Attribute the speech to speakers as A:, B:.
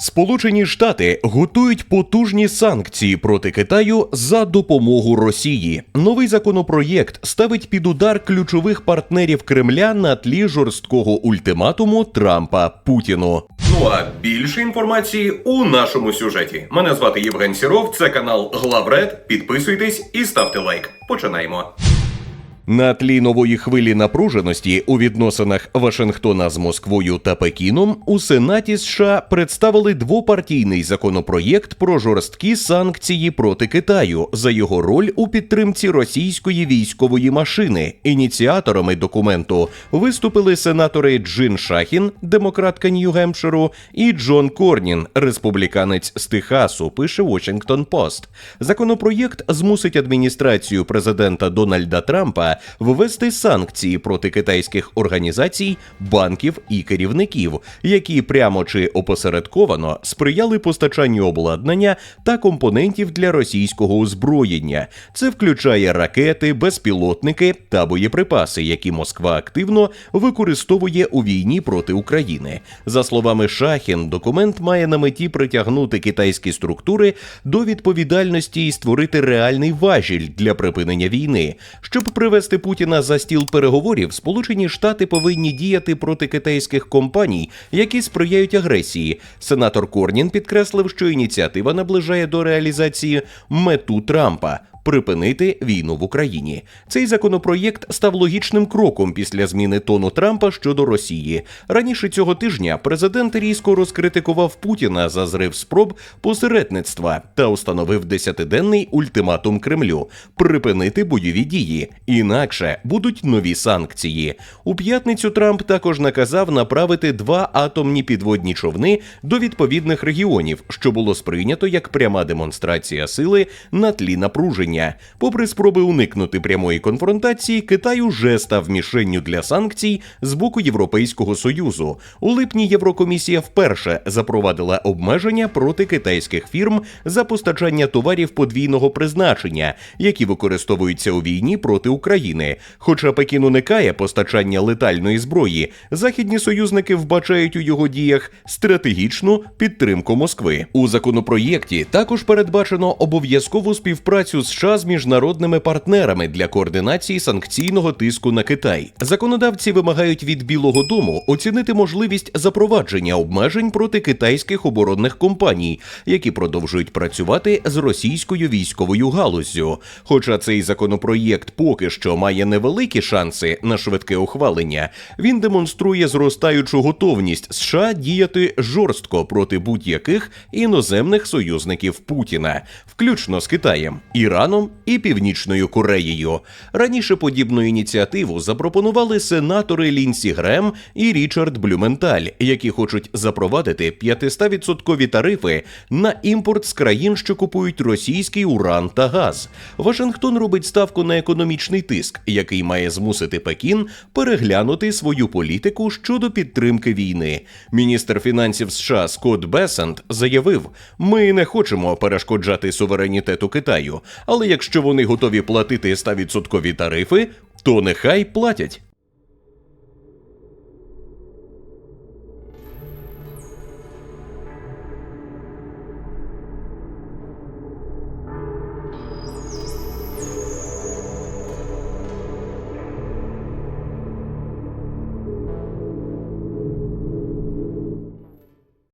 A: Сполучені Штати готують потужні санкції проти Китаю за допомогу Росії. Новий законопроєкт ставить під удар ключових партнерів Кремля на тлі жорсткого ультиматуму Трампа Путіну. Ну а більше інформації у нашому сюжеті. Мене звати Євген Сіров. Це канал Главред. Підписуйтесь і ставте лайк. Починаємо. На тлі нової хвилі напруженості у відносинах Вашингтона з Москвою та Пекіном у Сенаті США представили двопартійний законопроєкт про жорсткі санкції проти Китаю за його роль у підтримці російської військової машини. Ініціаторами документу виступили сенатори Джин Шахін, демократка Нью-Гемпширу, і Джон Корнін, республіканець з Техасу. Пише Washington Post. Законопроєкт змусить адміністрацію президента Дональда Трампа ввести санкції проти китайських організацій, банків і керівників, які прямо чи опосередковано сприяли постачанню обладнання та компонентів для російського озброєння. Це включає ракети, безпілотники та боєприпаси, які Москва активно використовує у війні проти України. За словами Шахін, документ має на меті притягнути китайські структури до відповідальності і створити реальний важіль для припинення війни, щоб привести Путіна за стіл переговорів, Сполучені Штати повинні діяти проти китайських компаній, які сприяють агресії. Сенатор Корнін підкреслив, що ініціатива наближає до реалізації мету Трампа. Припинити війну в Україні. Цей законопроєкт став логічним кроком після зміни тону Трампа щодо Росії. Раніше цього тижня президент різко розкритикував Путіна за зрив спроб посередництва та установив десятиденний ультиматум Кремлю припинити бойові дії. Інакше будуть нові санкції. У п'ятницю Трамп також наказав направити два атомні підводні човни до відповідних регіонів, що було сприйнято як пряма демонстрація сили на тлі напруження. Попри спроби уникнути прямої конфронтації, Китай уже став мішенню для санкцій з боку Європейського союзу. У липні Єврокомісія вперше запровадила обмеження проти китайських фірм за постачання товарів подвійного призначення, які використовуються у війні проти України. Хоча Пекін уникає постачання летальної зброї, західні союзники вбачають у його діях стратегічну підтримку Москви. У законопроєкті також передбачено обов'язкову співпрацю США з міжнародними партнерами для координації санкційного тиску на Китай. Законодавці вимагають від Білого Дому оцінити можливість запровадження обмежень проти китайських оборонних компаній, які продовжують працювати з російською військовою галуззю. Хоча цей законопроєкт поки що має невеликі шанси на швидке ухвалення, він демонструє зростаючу готовність США діяти жорстко проти будь-яких іноземних союзників Путіна, включно з Китаєм, Іраном і Північною Кореєю. Раніше подібну ініціативу запропонували сенатори Лінсі Грем і Річард Блюменталь, які хочуть запровадити 500% тарифи на імпорт з країн, що купують російський уран та газ. Вашингтон робить ставку на економічний тиск, який має змусити Пекін переглянути свою політику щодо підтримки війни. Міністр фінансів США Скотт Бесент заявив: ми не хочемо перешкоджати суверенітету Китаю, але якщо вони готові платити 100% тарифи, то нехай платять.